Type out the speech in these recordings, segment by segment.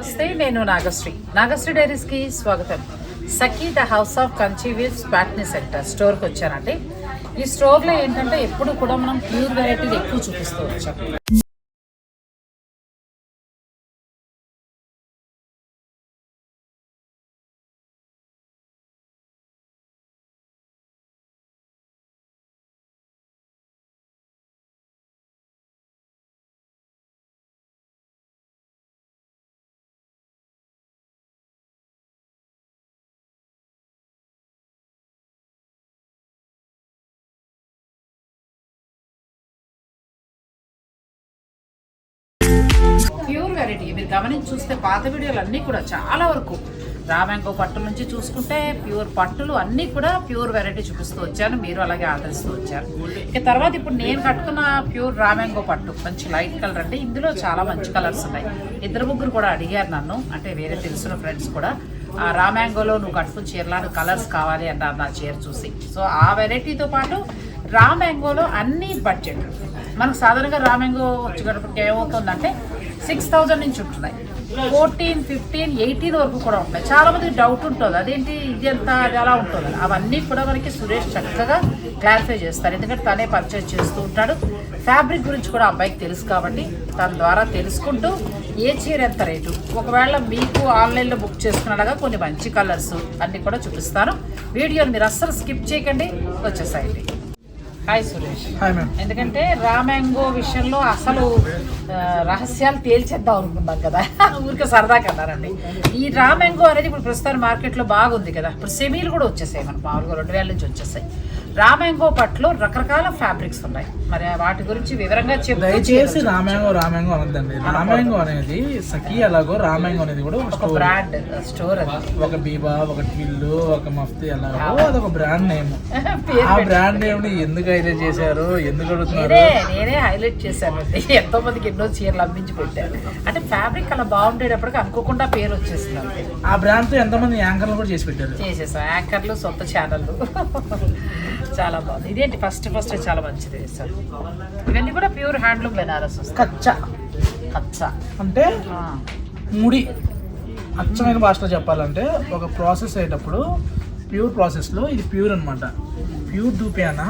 నమస్తే నేను నాగశ్రీ. నాగశ్రీ డైరీస్కి స్వాగతం. సఖీ ద హౌస్ ఆఫ్ కన్చీవియస్ ప్యాట్నీ సెంటర్ స్టోర్కి వచ్చానండి. ఈ స్టోర్లో ఏంటంటే ఎప్పుడు కూడా మనం ప్యూర్ వెరైటీలు ఎక్కువ చూపిస్తూ వచ్చాం. వెరైటీ మీరు గమనించి చూస్తే పాత వీడియోలు అన్నీ కూడా చాలా వరకు రామాంగో పట్టు నుంచి చూసుకుంటే ప్యూర్ పట్టులు అన్నీ కూడా ప్యూర్ వెరైటీ చూపిస్తూ వచ్చాను. మీరు అలాగే ఆదరిస్తూ వచ్చారు. ఇక తర్వాత ఇప్పుడు నేను కట్టుకున్న ప్యూర్ రామాంగో పట్టు మంచి లైట్ కలర్ అంటే ఇందులో చాలా మంచి కలర్స్ ఉన్నాయి. ఇద్దరు ముగ్గురు కూడా అడిగారు నన్ను అంటే వేరే తెలిసిన ఫ్రెండ్స్ కూడా ఆ రామాంగోలో నువ్వు కట్టుకున్న చీరలాంటి కలర్స్ కావాలి అన్నారు నా చీర చూసి. సో ఆ వెరైటీతో పాటు రామాంగోలో అన్ని బడ్జెట్. మనకు సాధారణంగా రామాంగో వచ్చేటప్పటికి ఏమవుతుందంటే సిక్స్ థౌజండ్ నుంచి ఉంటున్నాయి. ఫోర్టీన్ ఫిఫ్టీన్ ఎయిటీన్ వరకు కూడా ఉంటాయి చాలా మందికి డౌట్ ఉంటుంది. అదేంటి ఇది ఎంత అది అలా ఉంటుంది. అవన్నీ కూడా మనకి సురేష్ చక్కగా క్లారిఫై చేస్తారు. ఎందుకంటే తనే పర్చేజ్ చేస్తూ ఉంటాడు. ఫ్యాబ్రిక్ గురించి కూడా అబ్బాయికి తెలుసు కాబట్టి తన ద్వారా తెలుసుకుంటూ ఏ చీర ఎంత రేటు. ఒకవేళ మీకు ఆన్లైన్లో బుక్ చేసుకున్నలాగా కొన్ని మంచి కలర్స్ అన్నీ కూడా చూపిస్తాను. వీడియోని మీరు అస్సలు స్కిప్ చేయకండి. వచ్చేసాయండి. హాయ్ సురేష్. ఎందుకంటే రామాంగో విషయంలో అసలు రహస్యాలు తేల్చేద్దాం అనుకున్నాం కదా. ఊరికే సరదాగా అన్నారండి. ఈ రామాంగో అనేది ఇప్పుడు ప్రస్తుతం మార్కెట్లో బాగుంది కదా. ఇప్పుడు సెమీలు కూడా వచ్చేసాయి మనకు మామూలుగా రెండు వేల నుంచి వచ్చేసాయి. రామాంగో పట్లో రకరకాల ఫ్యాబ్రిక్స్ ఉన్నాయి. మరి వాటి గురించి వివరంగా చెప్పు దయచేసి రామాంగో రామాంగో అనొద్దండి. రామాంగో అనేది సఖీ అలాగో రామాంగో అనేది కూడా ఒక బ్రాండ్ స్టోర్ అది. ఒక బీబా ఒక ట్విల్లు ఒక మఫ్తీ అలాగో అదొక బ్రాండ్ నేమ్. ఆ బ్రాండ్ నేమ్ని ఎందుకు హైలైట్ చేశారు? ఎందుకు అడుగుతున్నారు? నేనే హైలైట్ చేశానండి. ఎంతో మందికి ఎన్నో చీరలు అందించి పెట్టాను. అంటే ఫ్యాబ్రిక్ అలా బాగుండేటప్పటికి అనుకోకుండా పేరు వచ్చేసింది ఆ బ్రాండ్తో ఎంతమంది యాంకర్లు కూడా చేసి పెట్టారు? చేసేసాం. యాంకర్లు సొంత ఛానళ్ళు. చాలా బాగుంది. ఇదేంటి ఫస్ట్ ఫస్ట్ చాలా మంచిది సార్. ఇవన్నీ కూడా ప్యూర్ హ్యాండ్లూమ్ బెనారస్ కచ్చా. కచ్చా. అంటే ముడి. అచ్చమైన భాషలో చెప్పాలంటే ఒక ప్రాసెస్ అయ్యేటప్పుడు ప్యూర్ ప్రాసెస్లో ఇది ప్యూర్ అన్నమాట. ప్యూర్ దూపియానా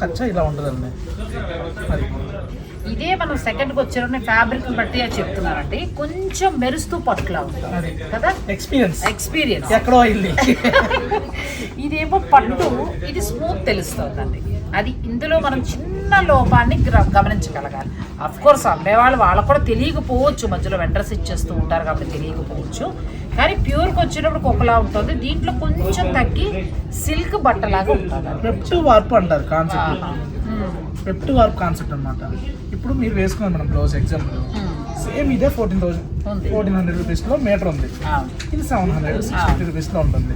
కచ్చా ఇలా ఉంటుందండి. అది. ఇదే మనం సెకండ్కి వచ్చిన ఫ్యాబ్రిక్ బట్టి అది చెప్తున్నారండి. కొంచెం మెరుస్తూ పట్టులా ఉంటుంది. కదా? ఎక్స్పీరియన్స్ ఎక్స్పీరియన్స్ ఎక్కడో అయింది. ఇదేమో పట్టు ఇది స్మూత్ తెలుస్తుందండి. అది ఇందులో మనం చిన్న లోపాన్ని గమనించగలగాలి. అఫ్ కోర్స్ అమ్మేవాళ్ళు వాళ్ళకు కూడా తెలియకపోవచ్చు. మధ్యలో వెండర్స్ ఇచ్చేస్తూ ఉంటారు కాబట్టి తెలియకపోవచ్చు. కానీ ప్యూర్కి వచ్చినప్పుడు ఒకలా ఉంటుంది. దీంట్లో కొంచెం తగ్గి సిల్క్ బట్టలాగా ఉంటుంది వార్ప్ అంటారు కాన్సెప్ట్ పెప్ట్ వార్ప్ కాన్సెప్ట్ అన్నమాట. ఇప్పుడు మీరు వేసుకున్నాం మనం బ్లౌజ్ ఎగ్జాంపుల్ మ్మ్. సేమ్ ఇదే ఫోర్టీన్. థౌసండ్ ఫోర్టీన్ హండ్రెడ్ రూపీస్లో మీటర్ ఉంది. ఇది సెవెన్ హండ్రెడ్ సిక్స్ ఫిఫ్టీ రూపీస్లో ఉంటుంది.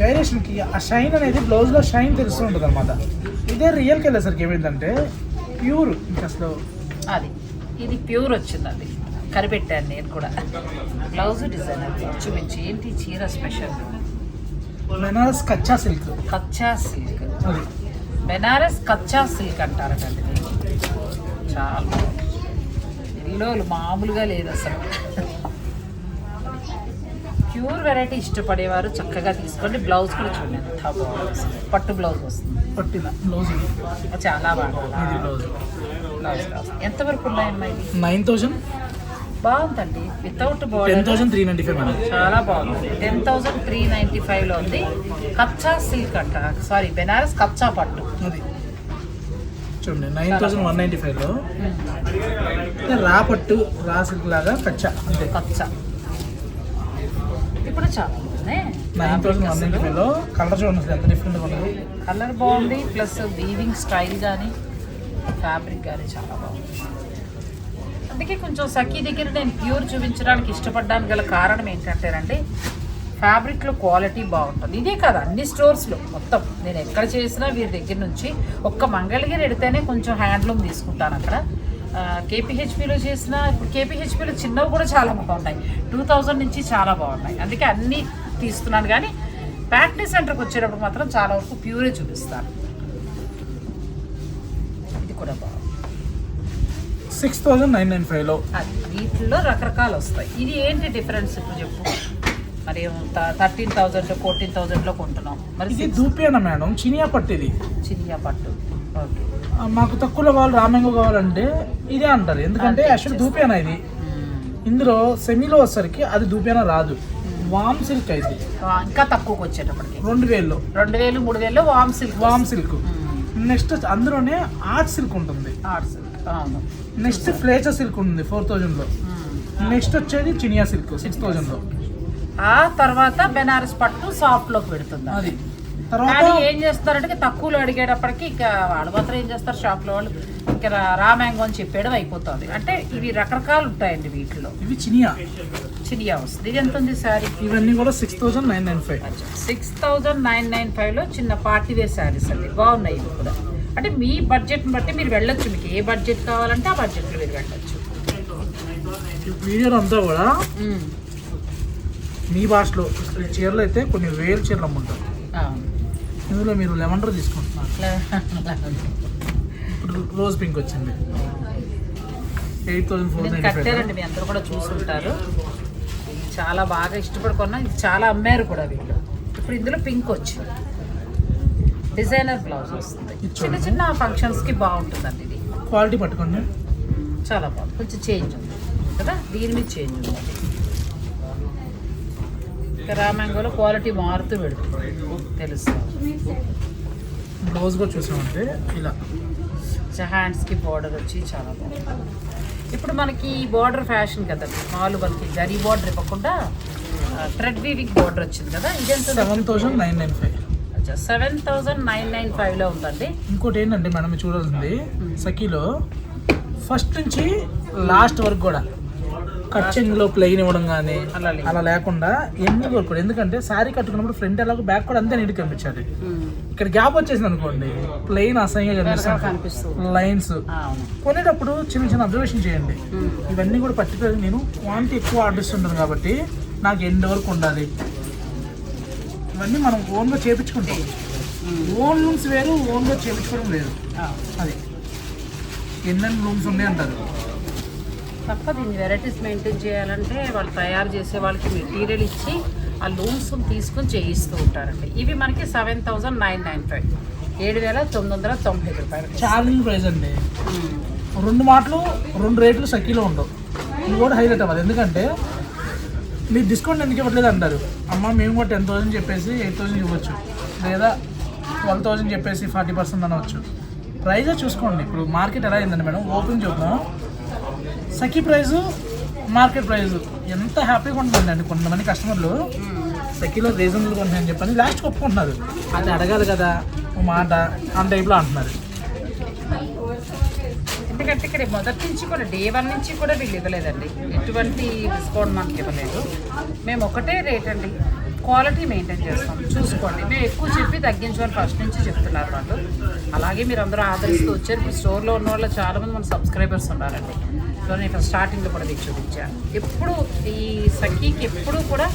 వేరియేషన్కి ఆ షైన్ అనేది బ్లౌజ్లో షైన్ తెలుస్తూ ఉంటుంది అనమాట ఇదే రియల్కి వెళ్ళేసరికి ఏమైందంటే ప్యూర్ ఇంకా అసలు అది. ఇది ప్యూర్ వచ్చిందండి. కనిపెట్టాను నేను కూడా. బ్లౌజ్ డిజైన్ అది చూపించి ఏంటి చీర స్పెషల్ బెనారస్ కచ్చా సిల్క్ కచ్చా సిల్క్ అది. బెనారస్ కచ్చా సిల్క్ అంటారటండి దీన్ని. చాలా బాగుంది. ఎల్లోలు మామూలుగా లేదు అసలు. ప్యూర్ వెరైటీ ఇష్టపడేవారు చక్కగా తీసుకోండి. బ్లౌజ్ కూడా చూడండి ఎంత బాగుంది. పట్టు బ్లౌజ్ వస్తుంది. పట్టిన బ్లౌజ్ చాలా బాగా ఇది బ్లౌజ్. బ్లౌజ్ ఎంతవరకు ఉన్నాయమ్మా ఇది నైన్ థౌసండ్ బాగుందండి. Without ten thousand three ninety five చాలా బాగుంది. టెన్ థౌసండ్ త్రీ నైంటీ ఫైవ్లో ఉంది. కచ్చా సిల్క్ అంట. సారీ బెనారస్ కచ్చా పట్టు. అది. చూడండి నైన్ థౌసండ్ వన్ నైంటీ ఫైవ్లో రా పట్టు రా సిల్క్ లాగా కచ్చా అంతే. కచ్చా. ఇప్పుడు చాలా బాగుంది. నైన్ థౌసండ్ వన్ నైంటీ ఫైవ్లో కలర్ చూడండి అసలు ఎంత డిఫరెంట్గా కలర్ బాగుంది ప్లస్ వీవింగ్ స్టైల్ కానీ ఫ్యాబ్రిక్ కానీ చాలా బాగుంది. అందుకే కొంచెం సఖీ దగ్గర నేను ప్యూర్ చూపించడానికి ఇష్టపడడానికి గల కారణం ఏంటంటేనండి ఫ్యాబ్రిక్లో క్వాలిటీ బాగుంటుంది. ఇదే కాదు అన్ని స్టోర్స్లో మొత్తం. నేను ఎక్కడ చేసినా వీరి దగ్గర నుంచి ఒక్క మంగళగిరి ఎడితేనే కొంచెం హ్యాండ్లూమ్ తీసుకుంటాను అక్కడ. కేపీహెచ్పిలో చేసిన ఇప్పుడు కేపీహెచ్పిలో చిన్నవి కూడా చాలా బాగున్నాయి. టూ థౌజండ్ నుంచి చాలా బాగున్నాయి. అందుకే అన్నీ తీస్తున్నాను కానీ ప్యాక్టీ సెంటర్కి వచ్చేటప్పుడు మాత్రం చాలా వరకు ప్యూరే చూపిస్తాను. ఇది కూడా బాగుంది. సిక్స్ థౌజండ్ నైన్ నైన్ ఫైవ్లో అది వీటిల్లో రకరకాలు వస్తాయి. ఇది ఏంటి డిఫరెన్స్ ఇప్పుడు చెప్పు? మరి థర్టీన్ థౌజండ్ ఫోర్టీన్ థౌజండ్లో కొంటున్నాం. మరి ఇది దూపియానా మేడం చినియా పట్టు ఇది. చినియా పట్టు. ఓకే. మాకు తక్కువలో కావాలి రామెంగో కావాలంటే ఇదే అంటారు. ఎందుకంటే యాక్చువల్ దూపియానా ఇది. ఇందులో సెమీలో వచ్చేసరికి అది దూపియానా రాదు. వామ్ సిల్క్ అయితే ఇంకా తక్కువకి వచ్చేటప్పటికి. రెండు వేల్లో. రెండు వేలు మూడు వేలు వామ్ సిల్క్. వామ్ సిల్క్. నెక్స్ట్ అందులోనే ఆర్ట్ సిల్క్ ఉంటుంది. Art silk. అవును. నెక్స్ట్ ఫ్లేచర్ సిల్క్ ఉంది ఫోర్ థౌజండ్లో. నెక్స్ట్ వచ్చేది చినియా సిల్క్ సిక్స్ థౌజండ్లో. ఆ తర్వాత బెనారస్ పట్టు సాఫ్ట్లోకి పెడుతుంది? అది. తర్వాత ఏం చేస్తారంటే తక్కువలో అడిగేటప్పటికి ఇక వాళ్ళు మాత్రం ఏం చేస్తారు షాప్లో వాళ్ళు ఇక రా- రామ్యాంగో అని చెప్పేయడం అయిపోతుంది. అంటే ఇవి రకరకాలు ఉంటాయండి వీటిలో. ఇవి చినియా. చినియా వస్తుంది. ఇది ఎంత ఉంది శారీ ఇవన్నీ కూడా six thousand nine nine five. Six thousand nine nine ఫైవ్లో చిన్న పార్టీ వేర్ శారీస్ అండి. బాగున్నాయి ఇవి కూడా. అంటే మీ బడ్జెట్ని బట్టి మీరు వెళ్ళొచ్చు. మీకు ఏ బడ్జెట్ కావాలంటే ఆ బడ్జెట్లో మీరు వెళ్ళొచ్చు. వీడియో అంతా కూడా మీ భాషలో చీరలు అయితే కొన్ని వేలు చీరలు అమ్ముంటారు. ఇందులో మీరు లెవెండర్ తీసుకుంటున్నారు. ఇప్పుడు రోజ్ పింక్ వచ్చింది. ఎయిట్ థౌసండ్ ఫోర్ కట్టారండి మీ అందరూ కూడా చూసుంటారు. ఇది చాలా బాగా ఇష్టపడి కొన్నా ఇది చాలా అమ్మారు కూడా వీళ్ళు. ఇప్పుడు ఇందులో పింక్ వచ్చింది. డిజైనర్ బ్లౌజ్ వస్తుంది. చిన్న. చిన్న ఫంక్షన్స్కి బాగుంటుందండి ఇది. క్వాలిటీ పట్టుకోండి. చాలా బాగుంది. కొంచెం చేంజ్ ఉంది. కదా? దీని మీద చేంజ్ ఉంది. ఇంకా రామాంగోలో క్వాలిటీ మారుతూ పెడుతుంది. తెలుస్తుంది బ్లౌజ్ కూడా చూసామంటే ఇలా. హ్యాండ్స్కి బార్డర్ వచ్చి చాలా బాగుంది. ఇప్పుడు మనకి బార్డర్ ఫ్యాషన్ కదండి మామూలు మనకి జరీ బార్డర్ ఇవ్వకుండా థ్రెడ్ వీవింగ్ బార్డర్ వచ్చింది కదా? ఇదెంత seven thousand nine nine five seven thousand nine nine ఫైవ్లో ఉందండి. ఇంకోటి ఏంటంటే మేడం మీరు చూడాల్సింది సఖీలో ఫస్ట్ నుంచి లాస్ట్ వరకు కూడా కచ్చింగ్లో ప్లెయిన్ ఇవ్వడం కానీ అలా లేకుండా ఎందుకు వరకు ఎందుకంటే శారీ కట్టుకున్నప్పుడు ఫ్రంట్ ఎలాగో బ్యాక్ కూడా అంతే నీట్గా కనిపించాలి. ఇక్కడ గ్యాప్ వచ్చేసింది అనుకోండి ప్లెయిన్ అసహ్యంగా కనిపిస్తుంది. లైన్స్ కొనేటప్పుడు చిన్న చిన్న అబ్జర్వేషన్ చేయండి. ఇవన్నీ కూడా పర్టికులర్ నేను క్వాంటిటీ ఎక్కువ ఆర్డర్ ఇస్తుంటాను కాబట్టి నాకు ఎండ్ వరకు ఉండాలి. ఇవన్నీ మనం ఓన్గా చేపించుకుంటాం. ఓన్ లూమ్స్ వేరు ఓన్గా చేపించుకోవడం లేదు. అది. ఎన్నెన్ని లూమ్స్ ఉన్నాయి అంటారు? తప్ప దీన్ని వెరైటీస్ మెయింటైన్ చేయాలంటే వాళ్ళు తయారు చేసే వాళ్ళకి మెటీరియల్ ఇచ్చి ఆ లూమ్స్ తీసుకుని చేయిస్తూ ఉంటారండి. ఇవి మనకి seven thousand nine nine five ఏడు వేల తొమ్మిది వందల తొంభై రూపాయలు ఛాలెంజ్ ప్రైస్ అండి. రెండు మాటలు రెండు రేట్లు సఖీలో ఉండవు. ఇది కూడా హైలైట్ అవ్వాలి. ఎందుకంటే మీరు డిస్కౌంట్ ఎందుకు ఇవ్వట్లేదు అంటారు? అమ్మ మేము కూడా టెన్ థౌసండ్ చెప్పేసి ఎయిట్ థౌసండ్ ఇవ్వచ్చు. లేదా ట్వెల్వ్ థౌసండ్ చెప్పేసి ఫార్టీ పర్సెంట్ అనవచ్చు. ప్రైజే చూసుకోండి. ఇప్పుడు మార్కెట్ ఎలా అయిందండి మేడం? ఓపెన్ చూద్దాం. సఖీ ప్రైజు మార్కెట్ ప్రైజు ఎంత హ్యాపీగా ఉంటుందండి కొంతమంది కస్టమర్లు సఖీలో రీజనబుల్గా ఉంటాయని చెప్పని లాస్ట్ ఒప్పుకుంటున్నారు. అది అడగాలి కదా. ఓ మాట. ఆ టైప్లో అంటున్నారు. ఎందుకంటే ఇక్కడ మొదటి నుంచి కూడా డే వన్ నుంచి కూడా వీళ్ళు ఇవ్వలేదండి ఎటువంటి డిస్కౌంట్ మనకి ఇవ్వలేదు మేము ఒకటే రేట్ అండి క్వాలిటీ మెయింటైన్ చేస్తాం చూసుకోండి మేము ఎక్కువ చెప్పి తగ్గించమని ఫస్ట్ నుంచి చెప్తున్నారు వాళ్ళు అలాగే మీరు అందరూ ఆదరిస్తూ వచ్చారు ఇప్పుడు స్టోర్లో ఉన్న వాళ్ళు చాలామంది మన సబ్స్క్రైబర్స్ ఉన్నారండి సో నేను స్టార్టింగ్లో కూడా మీకు చూపించాను ఎప్పుడు ఈ సఖీకి ఎప్పుడూ కూడా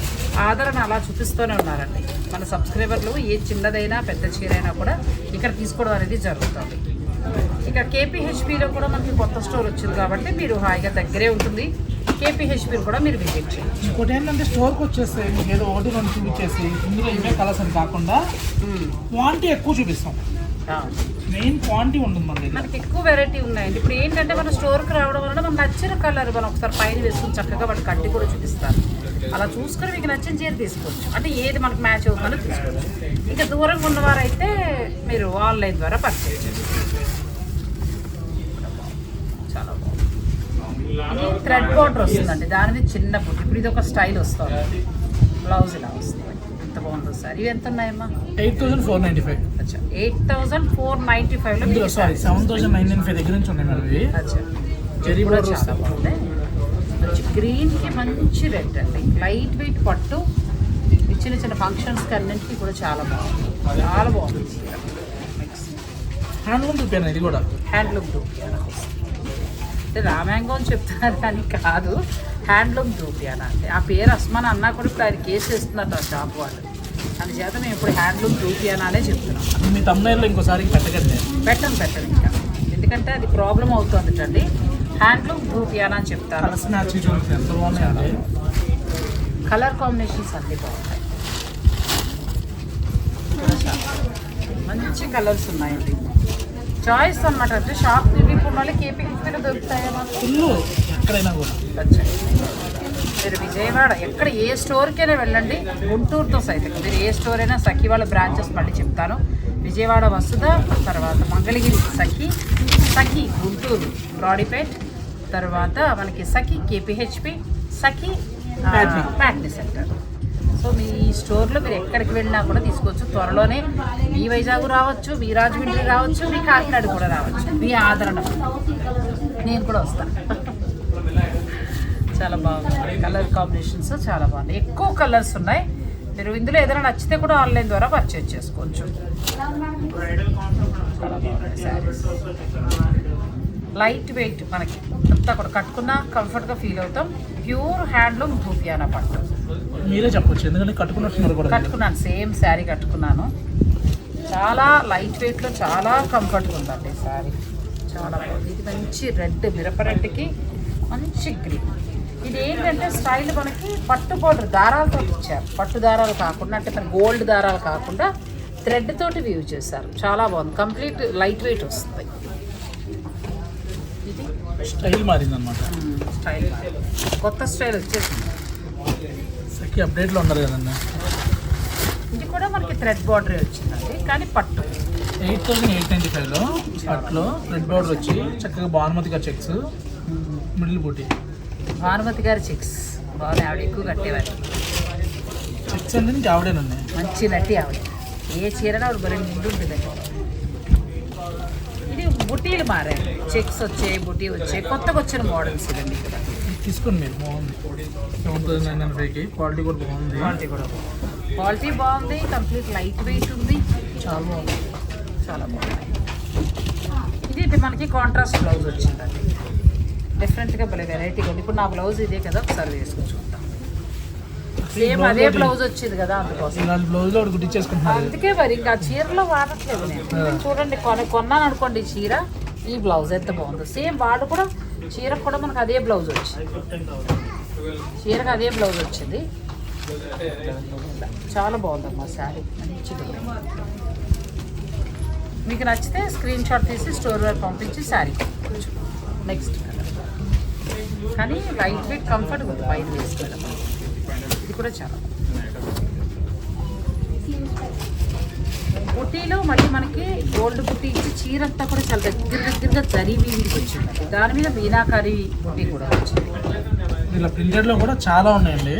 ఆదరణ అలా చూపిస్తూనే ఉన్నారండి మన సబ్స్క్రైబర్లు ఏ చిన్నదైనా పెద్ద చీరైనా కూడా ఇక్కడ తీసుకోవడం అనేది జరుగుతుంది ఇక కేపీహెచ్పిలో కూడా మనకి కొత్త స్టోర్ వచ్చింది కాబట్టి మీరు హాయిగా దగ్గరే ఉంటుంది. కేపీహెచ్పి కూడా మీరు విజిట్ చేయండి. ఇంకోటి ఏంటంటే స్టోర్కి వచ్చేస్తే మీకు ఏదో ఒకటి రెండు చూపించేసి ఇందులో ఇవే కలర్స్ అని కాకుండా క్వాంటిటీ ఎక్కువ చూపిస్తాం. మెయిన్ క్వాంటిటీ ఉంటుంది మన మనకి ఎక్కువ వెరైటీ ఉన్నాయండి. ఇప్పుడు ఏంటంటే మన స్టోర్కి రావడం వలన మనకు నచ్చిన కలర్ మనం ఒకసారి పైన వేసుకుని చక్కగా వాటి కట్టి కూడా చూపిస్తారు. అలా చూసుకొని మీకు నచ్చిన చీర తీసుకోవచ్చు. అంటే ఏది మనకు మ్యాచ్ అవుతుందో తీసుకోవచ్చు. ఇంకా దూరంగా ఉన్నవారైతే మీరు ఆన్లైన్ ద్వారా పర్చేజ్ చేసుకోవచ్చు చాలా బాగుంది ఇది థ్రెడ్ బార్డర్ వస్తుందండి. దాని మీద చిన్న బుట్టి ఇప్పుడు ఇది ఒక స్టైల్ వస్తుంది. బ్లౌజ్ ఇలా వస్తుంది. ఎంత బాగుందో సార్. ఇవి ఎంత ఉన్నాయమ్మా? Eight thousand four ninety five. అచ్చా. ఎయిట్ థౌసండ్ ఫోర్ నైంటీ ఫైవ్లో ఇందులో sari seven thousand nine nine five దగ్గర నుంచి ఉన్నాయి మేడం ఇవి. అచ్చా. జరీ కూడా చాలా బాగుంది మంచి గ్రీన్కి మంచి రెడ్ అండి. లైట్ వెయిట్ పట్టు. చిన్న చిన్న ఫంక్షన్స్కి అన్నింటికి కూడా చాలా బాగుంది. చాలా బాగుంది. చీర హ్యాండ్లూమ్ చూపాను ఇది కూడా. హ్యాండ్లూమ్ దూపియానా అంటే రామ్యాంగో అని చెప్తున్నారు కానీ కాదు. హ్యాండ్లూమ్ దూపియానా అంటే ఆ పేరు అస్మాన్ అన్నా కూడా ఇప్పుడు ఆయన కేసు వేస్తున్నారు ఆ షాప్ వాళ్ళు. అందుచేత మేము ఇప్పుడు హ్యాండ్లూమ్ దూపియానా అనే చెప్తున్నాం. మీ తమ్ముళ్ళు ఇంకోసారి పెట్టకండి. పెట్టం పెట్టం ఇంకా. ఎందుకంటే అది ప్రాబ్లం అవుతుంది అండి హ్యాండ్లూమ్ భూపియానా అని చెప్తారు. కలర్ కాంబినేషన్స్ అన్నీ చాలా మంచి కలర్స్ ఉన్నాయండి. చాయిస్ అన్నమాట. అంటే షాప్ ఇప్పుడు మళ్ళీ కేపీ గిఫ్ట్ దొరుకుతాయా మాకు? ఫుల్ ఎక్కడైనా కూడా. మీరు విజయవాడ ఎక్కడ ఏ స్టోర్కైనా వెళ్ళండి. గుంటూరుతో సైతం. మీరు ఏ స్టోర్ అయినా సఖి వాళ్ళ బ్రాంచెస్ మళ్ళీ చెప్తాను. విజయవాడ వసుధ తర్వాత మంగళగిరి సఖి సఖి గుంటూరు బ్రాడీపేట్ తర్వాత మనకి Sakhi KPHB Sakhi. Patny centre so మీ ఈ స్టోర్లో మీరు ఎక్కడికి వెళ్ళినా కూడా తీసుకోవచ్చు. త్వరలోనే మీ వైజాగ్ రావచ్చు మీ రాజమండ్రి రావచ్చు మీ కాకినాడ కూడా రావచ్చు. మీ ఆదరణ. నేను కూడా వస్తాను. చాలా బాగుంది. కలర్ కాంబినేషన్స్ చాలా బాగున్నాయి. ఎక్కువ కలర్స్ ఉన్నాయి. మీరు ఇందులో ఏదైనా నచ్చితే కూడా ఆన్లైన్ ద్వారా పర్చేజ్ చేసుకోవచ్చు. చాలా బాగున్నాయి శారీస్ లైట్ వెయిట్ మనకి అంతా కూడా కట్టుకున్నా కంఫర్ట్గా ఫీల్ అవుతాం. ప్యూర్ హ్యాండ్లూమ్ ధూపియానా పట్టు. మీరే చెప్పొచ్చు ఎందుకంటే కట్టుకున్నట్టున్నారు కూడా. కట్టుకున్నాను సేమ్ శారీ కట్టుకున్నాను. చాలా లైట్ వెయిట్లో చాలా కంఫర్ట్గా ఉందండి శారీ చాలా బాగుంది. ఇది మంచి రెడ్ మిరప రెడ్కి మంచి గ్రీన్ ఇది ఏంటంటే స్టైల్ మనకి పట్టు పౌడర్ దారాలతో ఇచ్చారు. పట్టు దారాలు కాకుండా అంటే మన గోల్డ్ దారాలు కాకుండా థ్రెడ్ తోటి వ్యూ చేశారు. చాలా బాగుంది. కంప్లీట్ లైట్ వెయిట్ వస్తుంది. స్టైల్ మారింది అనమాట స్టైల్ కొత్త స్టైల్ వచ్చేసింది. సఖి అప్డేట్లో ఉన్నారు కదండి ఇది కూడా మనకి థ్రెడ్ బార్డర్ వచ్చిందండి కానీ పట్టు. ఎయిట్ థౌసండ్ ఎయిట్ నైంటీ ఫైవ్లో అట్లో రెడ్ బార్డర్ వచ్చి చక్కగా భానుమతిగా చెక్స్ మిడిల్ బూటీ. భానుమతి గారి చిక్స్. బాగా ఆవిడ ఎక్కువ కట్టేవారు. చెక్స్ అంటే ఆవిడేనండి మంచి నటి ఆవిడ. ఏ చీరలో ఆవిడ బలి నిండు ఉంటుంది ఇది బుటీలు మారాయి. చెక్స్ వచ్చాయి బుటీ వచ్చాయి. కొత్తగా వచ్చిన మోడల్స్ ఇవన్నీ కూడా. ఇది తీసుకోండి మీరు బాగుంది. సెవెన్ థౌసండ్ నైన్ క్వాలిటీ కూడా బాగుంది. క్వాలిటీ కూడా బాగుంది. క్వాలిటీ బాగుంది కంప్లీట్ లైట్ వెయిట్ ఉంది. చాలా బాగుంది. చాలా బాగుంది. ఇది ఇది మనకి కాంట్రాస్ట్ బ్లౌజ్ వచ్చిందండి. డిఫరెంట్గా భలే వెరైటీగా ఉంది. ఇప్పుడు నా బ్లౌజ్ ఇదే కదా ఒకసారి వేసుకొని చూద్దాం. సేమ్ అదే బ్లౌజ్ వచ్చింది కదా అందుకోసం. ఇలాంటి ఒకటి గుట్టించేసుకుంటున్నారు అందుకే మరి ఇంకా చీరలో వాడట్లేదు నేను. చూడండి కొన కొన్నాను అనుకోండి చీర ఈ బ్లౌజ్ ఎంత బాగుందో. సేమ్ వాడు కూడా చీరకు కూడా మనకు అదే బ్లౌజ్ వచ్చింది. చీరకు అదే బ్లౌజ్ వచ్చింది. చాలా బాగుందమ్మా శారీ. మీకు నచ్చితే స్క్రీన్ షాట్ తీసి స్టోర్ వరకు పంపించి శారీ నెక్స్ట్ కానీ లైట్ వెయిట్ కంఫర్ట్ ఉంది పైన వేసుకోవడం. కూడా చాలా. బుట్టీలో మళ్ళీ మనకి గోల్డ్ బుట్టి ఇచ్చి చీర అంతా కూడా చాలా దగ్గర దగ్గరగా జరీ వీవింగ్ వచ్చింది దాని మీద మీనాకారి బుట్టి కూడా వచ్చింది. ఇలా ప్రింటెడ్లో కూడా చాలా ఉన్నాయండి.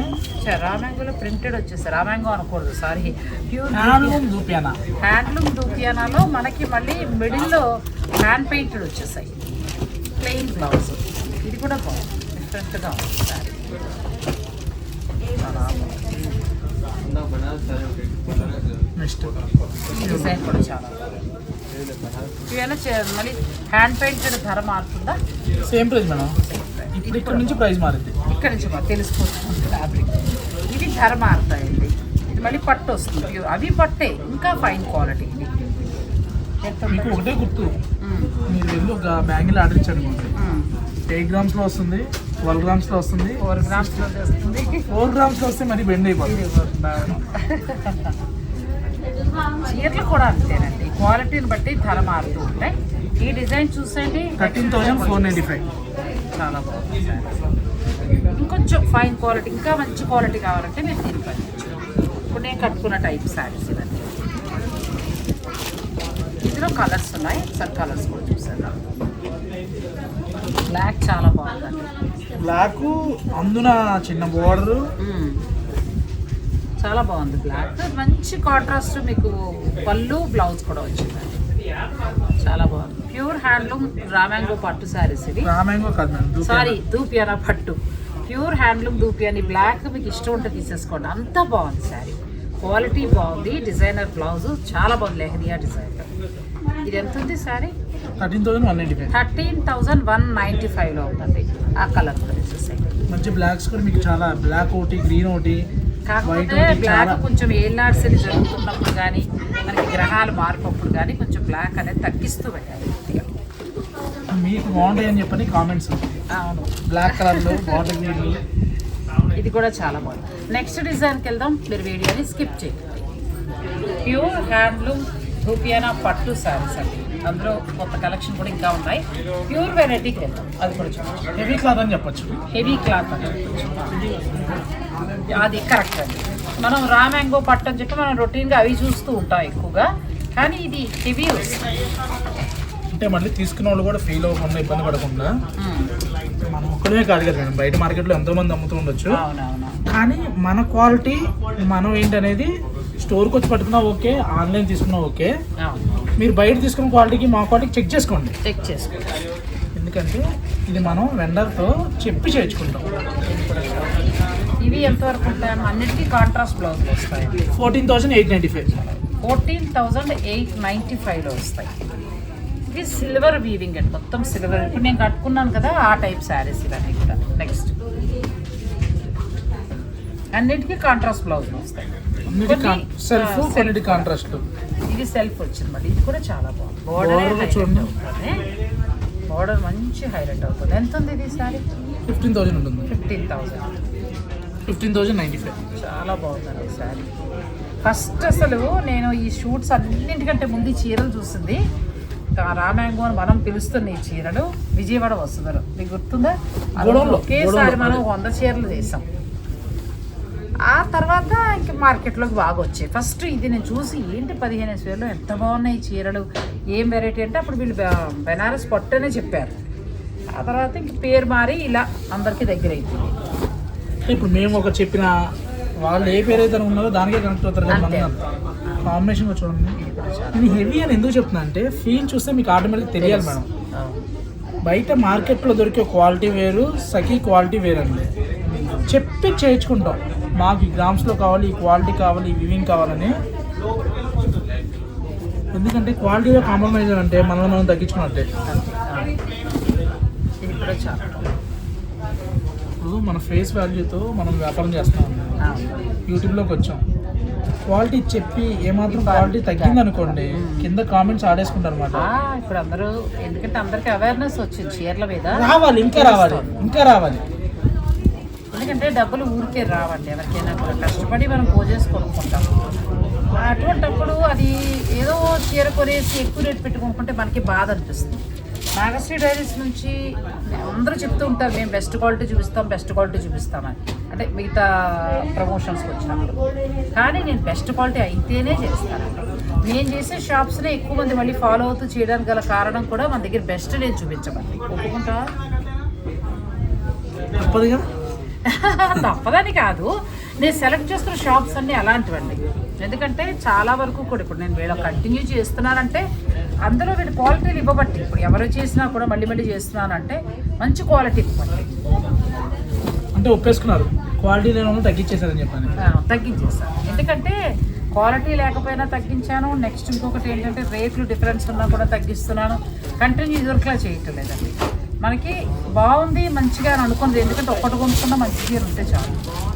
రామ్యాంగోలో ప్రింటెడ్ వచ్చేసి రామ్యాంగో అనకూడదు సారీ. ప్యూర్ హ్యాండ్లూమ్ దూపియానా హ్యాండ్లూమ్ దూపియానాలో మనకి మళ్ళీ మిడిల్లో హ్యాండ్ పెయింటెడ్ వచ్చేసాయి. ప్లెయిన్ బ్లౌజ్ ఇది కూడా బాగుంది. డిఫరెంట్గా ఉంది సారీ చాలా బాగుంది ఈ డిజైన్ కూడా చాలా. ఇవైనా మళ్ళీ హ్యాండ్ పెయింటెడ్ ధర మారుతుందా? Same price madam. ఇప్పుడు ఇక్కడ నుంచి ప్రైస్ మారింది. ఇక్కడ నుంచి తెలిసిపోతుంది ఫ్యాబ్రిక్ ఇవి ధర మారుతాయండి. ఇది మళ్ళీ పట్టు వస్తుంది. అవి పట్టే ఇంకా ఫైన్ క్వాలిటీ ఇది. మీకు? ఒకటే గుర్తు. మీరు వెళ్ళి ఒక బ్యాంగిల్ ఆర్డర్ ఇచ్చాడు మ్మ్. ఎయిట్ గ్రామ్స్లో వస్తుంది ట్వెల్వ్ గ్రామ్స్లో వస్తుంది. ఫోర్ గ్రామ్స్లో వస్తుంది. ఫోర్ గ్రామ్స్లో వస్తే మరి బెండ్ అయిపోతుంది. ఇది. చీరలు కూడా అంతేనండి. క్వాలిటీని బట్టి ధర మారుతూ ఉంటాయి. ఈ design చూసండి thirteen thousand four ninety five. చాలా బాగుంది ఇంకొంచెం ఫైన్ క్వాలిటీ ఇంకా మంచి క్వాలిటీ కావాలంటే మీరు దీన్ని పండించు ఇప్పుడు నేను కట్టుకున్న టైప్ శారీస్ ఇవన్నీ. ఇందులో కలర్స్ ఉన్నాయి. సార్ కలర్స్ కూడా చూసాను బ్లాక్ చాలా బాగుందండి. బ్లాక్ అందున చిన్న బోర్డర్. చాలా బాగుంది బ్లాక్ మంచి కాంట్రాస్ట్ మీకు పళ్ళు బ్లౌజ్ కూడా వచ్చిందండి చాలా బాగుంది. ప్యూర్ హ్యాండ్లూమ్ రామాంగో పట్టు శారీస్ ఇవి. రామాంగో కాదు మేడం దూపియానా. సారీ దూపియానా పట్టు. ప్యూర్ హ్యాండ్లూమ్ దూపియాని బ్లాక్ మీకు ఇష్టం ఉంటే తీసేసుకోండి. అంత బాగుంది శారీ క్వాలిటీ బాగుంది. డిజైనర్ బ్లౌజ్ చాలా బాగుంది. లెహరియా డిజైనర్ ఇది ఎంత ఉంది sari thirteen thousand one ninety five thirteen thousand one ninety ఫైవ్లో ఉందండి. ఆ కలర్ వచ్చేసాయి మంచి బ్లాక్స్ కూడా మీకు చాలా బ్లాక్ ఒకటి గ్రీన్ ఒకటి కాకపోతే బ్లాక్ కొంచెం ఏళ్ళాడ్సరి జరుగుతున్నప్పుడు కానీ మనకి గ్రహాలు మారినప్పుడు కానీ కొంచెం బ్లాక్ అనేది తగ్గిస్తూ పెట్టాలి. మీకు బాగుంటాయి అని చెప్పని కామెంట్స్ అవును. బ్లాక్ కలర్లో గ్రీన్లు ఇది కూడా చాలా బాగుంది. నెక్స్ట్ డిజైన్కి వెళ్దాం. మీరు వీడియోని స్కిప్ చేయండి. ప్యూర్ హ్యాండ్లూమ్ ధూపియానా పట్టు శారీస్ అండి. అందులో కొత్త కలెక్షన్ కూడా ఇంకా ఉన్నాయి. ప్యూర్ వెరైటీకి వెళ్దాం. అది కూడా చూడండి హెవీ క్లాత్ అని చెప్పొచ్చు. హెవీ క్లాత్ అని అది కరెక్ట్ అండి. మనం రా మ్యాంగో పట్టు అని చెప్పి మనం రొటీన్గా అవి చూస్తూ ఉంటాం ఎక్కువగా. కానీ ఇది హెవీ అంటే మళ్ళీ తీసుకున్న వాళ్ళు కూడా ఫీల్ అవ్వకుండా ఇబ్బంది పడకుండా. మనం ఒక్కడే కాదు కదా మేడం బయట మార్కెట్లో ఎంతో మంది అమ్ముతూ ఉండొచ్చు. కానీ మన క్వాలిటీ మనం ఏంటనేది స్టోర్కి వచ్చి పట్టుకున్నా ఓకే ఆన్లైన్ తీసుకున్నా ఓకే. మీరు బయట తీసుకున్న క్వాలిటీకి మా క్వాలిటీకి చెక్ చేసుకోండి. చెక్ చేసుకోండి. ఎందుకంటే ఇది మనం వెండర్తో చెప్పి చేయించుకుంటాం ఇవి ఎంతవరకు ఉంటాయి అన్నిటికీ కాంట్రాస్ట్ బ్లౌజ్ వస్తాయి. Fourteen thousand eight ninety five fourteen thousand eight ninety ఫైవ్లో వస్తాయి. ఇది సిల్వర్ వీవింగ్ అండి. మొత్తం సిల్వర్ ఇప్పుడు నేను కట్టుకున్నాను కదా ఆ టైప్ శారీస్ ఇవన్నీ కూడా. నెక్స్ట్ అన్నిటికీ కాంట్రాస్ట్ బ్లౌజ్ వస్తాయి. సెల్ఫ్ కాంట్రాస్ట్ ఇది సెల్ఫ్ వచ్చింది మరి ఇది కూడా చాలా బాగుంది. బోర్డర్ చూడండి. బోర్డర్ మంచి హైలైట్ అవుతుంది. ఎంత ఉంది ఇది సారీ ఫిఫ్టీన్ థౌసండ్ ఉంటుంది. Fifteen thousand. Fifteen thousand ninety five. చాలా బాగుందండి శారీ. ఫస్ట్ అసలు నేను ఈ షూట్స్ అన్నింటికంటే ముందు ఈ చీరలు చూసింది. ఆ రామ్యాంగో అని మనం పిలుస్తున్న ఈ చీరలు. విజయవాడ వస్తున్నారు. మీకు గుర్తుందా? ఒకేసారి. మనం వంద చీరలు చేసాం. ఆ తర్వాత ఇంక మార్కెట్లోకి బాగా వచ్చాయి. ఫస్ట్ ఇది నేను చూసి ఏంటి పదిహేను వేలు? ఎంత బాగున్నాయి చీరలు? ఏం వెరైటీ అంటే అప్పుడు వీళ్ళు బెనారస్ పట్టనే చెప్పారు. ఆ తర్వాత ఇంక పేరు మారి ఇలా అందరికీ దగ్గర అయిపోయింది ఇప్పుడు మేము ఒక చెప్పిన వాళ్ళు ఏ పేరు అయితే ఉన్నారో దానికే కనెక్ట్ అవుతారు కదా కాంబినేషన్ చూడండి. ఇది హెవీ అని ఎందుకు చెప్తున్నా అంటే ఫీల్ చూస్తే మీకు ఆటోమేటిక్ తెలియాలి మేడం. బయట మార్కెట్లో దొరికే క్వాలిటీ వేరు సఖీ క్వాలిటీ వేరండి. చెప్పి చేయించుకుంటాం. మాకు ఈ గ్రామ్స్లో కావాలి ఈ క్వాలిటీ కావాలి ఈ వివింగ్ కావాలని. ఎందుకంటే క్వాలిటీలో కాంప్రమైజ్ అంటే మనల్ని మనం తగ్గించుకున్నట్టే ఇది కూడా చాలా బాగుంది. ఇప్పుడు మన ఫేస్ వాల్యూతో మనం వ్యాపారం చేస్తున్నాం. యూట్యూబ్లోకి వచ్చాం. క్వాలిటీ చెప్పి ఏమాత్రం క్వాలిటీ తగ్గింది అనుకోండి కింద కామెంట్స్ ఆడేసుకుంటారు అనమాట ఇప్పుడు అందరూ ఎందుకంటే అందరికి అవేర్నెస్ వచ్చింది చీరల మీద. రావాలి ఇంకా రావాలి ఇంకా రావాలి. ఎందుకంటే డబ్బులు ఊరికే రావండి ఎవరికైనా కష్టపడి మనం పోజేసి కొనుక్కుంటాం అటువంటప్పుడు అది ఏదో చీర కొనేసి ఎక్కువ రేట్ పెట్టి కొనుక్కుంటే మనకి బాధ అనిపిస్తుంది. నాగశ్రీ డైరీస్ నుంచి అందరూ చెప్తూ ఉంటారు మేము బెస్ట్ క్వాలిటీ చూపిస్తాం బెస్ట్ క్వాలిటీ చూపిస్తామని. అంటే మిగతా ప్రమోషన్స్కి వచ్చినప్పుడు. కానీ నేను బెస్ట్ క్వాలిటీ అయితేనే చేస్తాను నేను చేసే షాప్స్నే ఎక్కువ మంది మళ్ళీ ఫాలో అవుతూ చేయడానికి గల కారణం కూడా మన దగ్గర బెస్ట్ నేను చూపించమండి ఒప్పుకుంటా తప్పదని కాదు. నేను సెలెక్ట్ చేసుకున్న షాప్స్ అన్నీ అలాంటివండి. ఎందుకంటే చాలా వరకు కూడా ఇప్పుడు నేను వీళ్ళ కంటిన్యూ చేస్తున్నానంటే అందులో వీళ్ళు క్వాలిటీలు ఇవ్వబట్టి ఇప్పుడు ఎవరు చేసినా కూడా మళ్ళీ మళ్ళీ చేస్తున్నానంటే మంచి క్వాలిటీ ఇవ్వబట్టి. అంటే ఒప్పేసుకున్నారు. క్వాలిటీ తగ్గించేశారని చెప్పాను. తగ్గించేస్తాను ఎందుకంటే క్వాలిటీ లేకపోయినా తగ్గించాను. నెక్స్ట్ ఇంకొకటి ఏంటంటే రేట్లు డిఫరెన్స్ ఉన్నా కూడా తగ్గిస్తున్నాను. కంటిన్యూ ఇదివరకులా చేయటం లేదండి మనకి బాగుంది మంచిగా అని అనుకుంది. ఎందుకంటే ఒక్కటి కొనుక్కున్న మంచి చీర ఉంటే చాలు.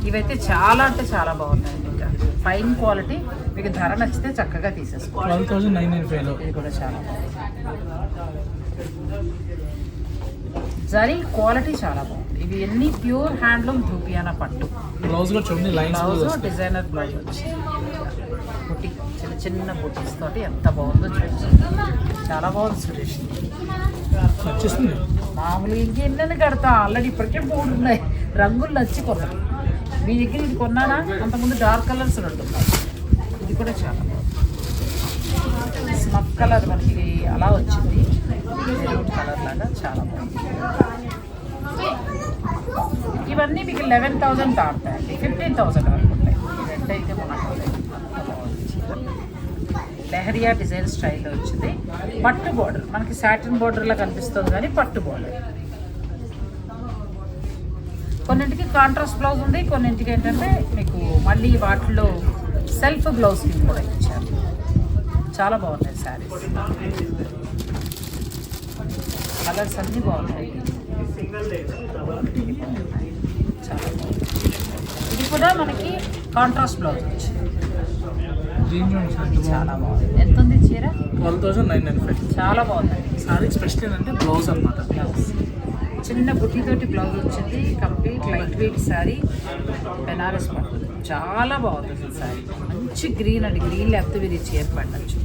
ఇవైతే చాలా అంటే చాలా బాగున్నాయండి ఇంకా. ఫైన్ క్వాలిటీ మీకు ధర నచ్చితే చక్కగా తీసేసుకో ట్వెల్వ్ థౌసండ్ నైన్ నైన్ ఫైవ్లో ఇది కూడా చాలా. జరీ క్వాలిటీ చాలా బాగుంది. ఇవి ఎన్ని ప్యూర్ హ్యాండ్లూమ్ ధూపియానా పట్టు. బ్లౌజ్ చూడండి బ్లౌజ్ డిజైనర్ బ్లౌజ్ వచ్చింది బుట్టి చిన్న చిన్న బుటీస్ తోటి ఎంత బాగుందో చూడండి చాలా బాగుంది సురేష్. మామూలుగా ఇంకెన్నెన్ని కడతా? ఆల్రెడీ ఇప్పటికే మూడు ఉన్నాయి రంగులు నచ్చి కొన్నాను మీ దగ్గర ఇది కొన్నానా? అంతకుముందు డార్క్ కలర్స్ ఉంటున్నాయి కూడా చాలా. స్మక్ కలర్ మనకి అలా వచ్చింది. మెరూన్ కలర్ లాగా చాలా బాగుంది. ఇవన్నీ మీకు లెవెన్ థౌసండ్ దాటుతాయండి. ఫిఫ్టీన్ థౌసండ్ వరకు ఉంటాయి. అయితే లెహరియా డిజైన్ స్టైల్లో వచ్చింది. పట్టు బోర్డర్ మనకి సాటిన్ బోర్డర్లా కనిపిస్తుంది కానీ పట్టు బోర్డర్ కొన్నింటికి కాంట్రాస్ట్ బ్లౌజ్ ఉంది కొన్నింటికి ఏంటంటే మీకు మళ్ళీ వాటిలో సెల్ఫ్ బ్లౌజ్ కూడా ఇచ్చారు. చాలా బాగున్నాయి శారీస్ కలర్స్ అన్నీ బాగున్నాయి. చాలా బాగుంది ఇది కూడా మనకి కాంట్రాస్ట్ బ్లౌజ్ వచ్చింది చాలా బాగుంది. ఎంత ఉంది చీర? Twelve thousand nine nine five. చాలా బాగుందండి సారీ స్పెషల్ ఏంటంటే బ్లౌజ్ అనమాట బ్లౌజ్. చిన్న బుట్టితోటి బ్లౌజ్ వచ్చింది. Complete light weight sari Benaras పట్టు చాలా బాగుంది సారీ. మంచి గ్రీన్ అండి. గ్రీన్ లేకపోతే మీరు చీర పడచ్చు.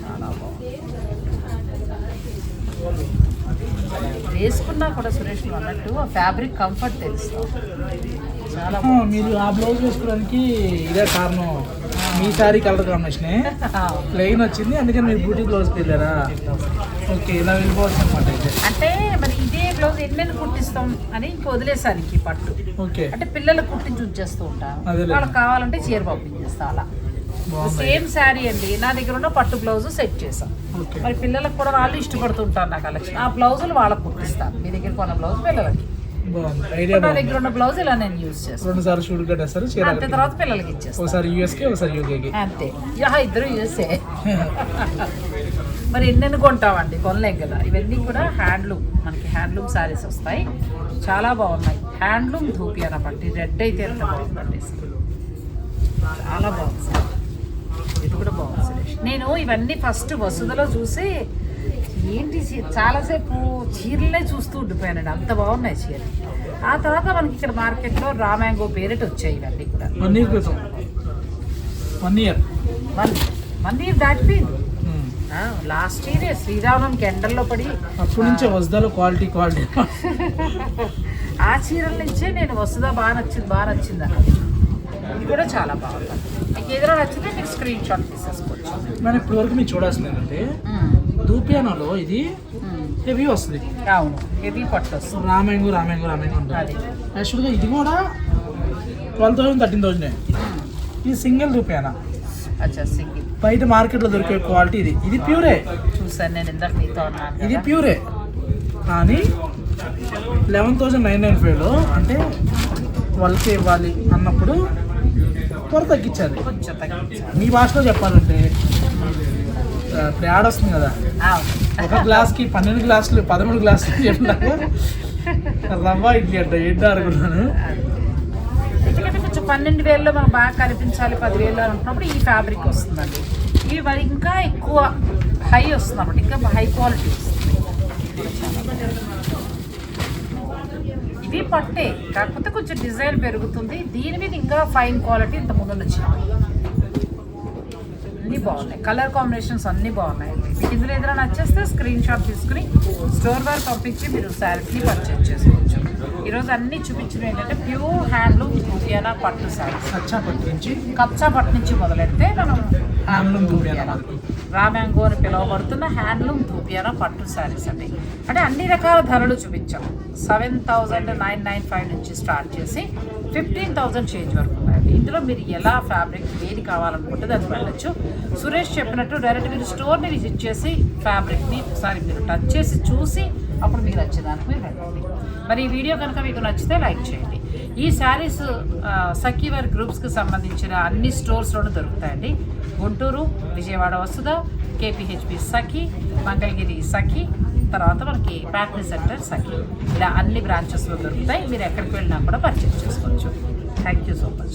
చాలా బాగుంది వేసుకున్నా కూడా సురేష్ అన్నట్టు ఆ ఫ్యాబ్రిక్ కంఫర్ట్ తెలుస్తాం. చాలా మీరు ఆ బ్లౌజ్ వేసుకోవడానికి ఇదే కారణం. మీ సారీ కలర్ కాంబినేషనే? ప్లెయిన్ వచ్చింది అందుకని మీరు బ్యూటీ బ్లౌజ్కి వెళ్ళారా? ఓకే ఇలా వెళ్ళిపోవచ్చు అనమాట అంటే మరి ఇదే బ్లౌజ్ ఎన్నెన్ని కుట్టిస్తాం అని ఇంక వదిలేసానికి పట్టు. ఓకే అంటే పిల్లలకు కుట్టించి ఉంచేస్తూ ఉంటాం. అదేలే. వాళ్ళకి కావాలంటే చీర పంపించేస్తా అలా. సేమ్ శారీ అండి నా దగ్గర ఉన్న పట్టు బ్లౌజ్ సెట్ చేసాం. మరి పిల్లలకు కూడా వాళ్ళు ఇష్టపడుతుంటారు నా కలెక్షన్ ఆ బ్లౌజులు వాళ్ళకు కుట్టిస్తాను. మీ దగ్గర కొన్న బ్లౌజ్ పిల్లలకి. ఐడియా నా బాగుంది దగ్గర ఉన్న బ్లౌజ్ ఇలా నేను యూజ్ చేస్తాను రెండు సార్లు షూట్ కట్టేస్తారు చీర అంతే తర్వాత పిల్లలకి ఇచ్చేస్తాను ఒకసారి ఒకసారి యూకేకి అంతే. యా ఇద్దరు మరి ఎన్నెన్ని కొంటామండి? కొనలేం కదా. ఇవన్నీ కూడా హ్యాండ్లూమ్ మనకి హ్యాండ్లూమ్ శారీస్ వస్తాయి. చాలా బాగున్నాయి. హ్యాండ్లూమ్ ధూపి అనమాట రెడ్ అయితే ఎంత బాగుందండి. చాలా బాగుంది సార్. ఇది కూడా బాగుంది నేను ఇవన్నీ ఫస్ట్ వసుదలో చూసి ఏంటి చీ- చాలాసేపు చీరలే చూస్తూ ఉండిపోయానండి. అంత బాగున్నాయి చీరలు. ఆ తర్వాత మనకి ఇక్కడ మార్కెట్లో రామాంగో పేరెట్ వచ్చాయి ఇవన్నీ కూడా వన్ ఇయర్ క్రితం. One year. One one year దాటిపోయింది. లాస్ట్ ఇయర్ శ్రీరామనవమికి ఎండల్లో పడి అప్పటి నుంచే వస్తాలో క్వాలిటీ క్వాలిటీ. ఆ చీరల నుంచే నేను వస్తుందా బాగా నచ్చింది బాగా నచ్చింది. అన్నది ఇది కూడా చాలా బాగుంది. మీకు ఏదైనా నచ్చితే మీకు స్క్రీన్ షాట్ తీసేసుకోవచ్చు. మనం ఇప్పటి వరకు మీరు చూడాల్సింది ఏంటంటే దూపియానాలో ఇది హెవీ వస్తుంది. అవును హెవీ పట్టు వస్తుంది. రామాయంగు రామాయంగు రామాయంగు ఉంటుంది యాక్చువల్గా ఇది కూడా ట్వెల్వ్ థౌసండ్ థర్టీన్ థౌసండ్. ఇది సింగిల్ రూపాయనా అచ్చా సింగిల్. బయట మార్కెట్లో దొరికే క్వాలిటీ ఇది. ఇది ప్యూరే. చూసాను నేను ఇందాక నీతో ఉన్నాను ఇది. ప్యూరే. కానీ లెవెన్ థౌసండ్ నైన్ నైన్ ఫైవ్లో అంటే వాళ్ళకి ఇవ్వాలి అన్నప్పుడు త్వర తగ్గించాలి. మీ భాషలో చెప్పాలంటే ఇప్పుడు యాడ్ వస్తుంది కదా. ఒక గ్లాస్కి పన్నెండు గ్లాసులు పదమూడు గ్లాసులు చెప్పినాక రవ్వ ఇడ్లీ అంట ఏంటో అనుకున్నాను. కొంచెం పన్నెండు వేలలో మనకు బాగా కనిపించాలి పదివేలు అనుకున్నప్పుడు ఈ ఫ్యాబ్రిక్ వస్తుందండి. ఇవి మరి ఇంకా ఎక్కువ హై వస్తుంది అన్నమాట ఇంకా హై క్వాలిటీ వస్తుంది. ఇవి పట్టే కాకపోతే కొంచెం డిజైన్ పెరుగుతుంది. దీని మీద ఇంకా ఫైన్ క్వాలిటీ ఇంత ముందు వచ్చినాయి అన్నీ బాగున్నాయి. కలర్ కాంబినేషన్స్ అన్నీ బాగున్నాయి. మీకు ఇందులో ఏదైనా నచ్చేస్తే స్క్రీన్ షాట్ తీసుకుని స్టోర్ వారు పంపించి మీరు శారీస్ని పర్చేజ్ చేసుకోవచ్చు. ఈరోజు అన్నీ చూపించినవి ఏంటంటే ప్యూర్ హ్యాండ్లూమ్ దుపియానా పట్టు శారీస్ సచ్చా పట్టు నుంచి? కచ్చా పట్టు నుంచి మొదలెడితే మనం హ్యాండ్లూమ్ దుపియానా. రామ్యాంగో అని పిలువబడుతున్న హ్యాండ్లూమ్ ధూపియానా పట్టు శారీస్ అండి. అంటే అన్ని రకాల ధరలు చూపించాం. Seven thousand nine nine five నుంచి స్టార్ట్ చేసి ఫిఫ్టీన్ థౌజండ్ చేంజ్ వరకు. ఇందులో మీరు ఎలా ఫ్యాబ్రిక్ ఏది కావాలనుకుంటే అది వెళ్ళచ్చు. సురేష్ చెప్పినట్టు డైరెక్ట్ మీరు స్టోర్ని విజిట్ చేసి ఫ్యాబ్రిక్ని ఒకసారి మీరు టచ్ చేసి చూసి అప్పుడు మీకు నచ్చేదానికి మీరు వెళ్ళండి. మరి ఈ వీడియో కనుక మీకు నచ్చితే లైక్ చేయండి. ఈ శారీస్ సఖీవర్ గ్రూప్స్కి సంబంధించిన అన్ని స్టోర్స్లోనూ దొరుకుతాయండి. గుంటూరు విజయవాడ వసుధ కేపీహెచ్పి సఖి మంగళగిరి సఖి తర్వాత మనకి ప్యాట్నీ సెంటర్ సఖి ఇలా అన్ని బ్రాంచెస్లో దొరుకుతాయి. మీరు ఎక్కడికి వెళ్ళినా కూడా పర్చేస్ చేసుకోవచ్చు. Thank you so much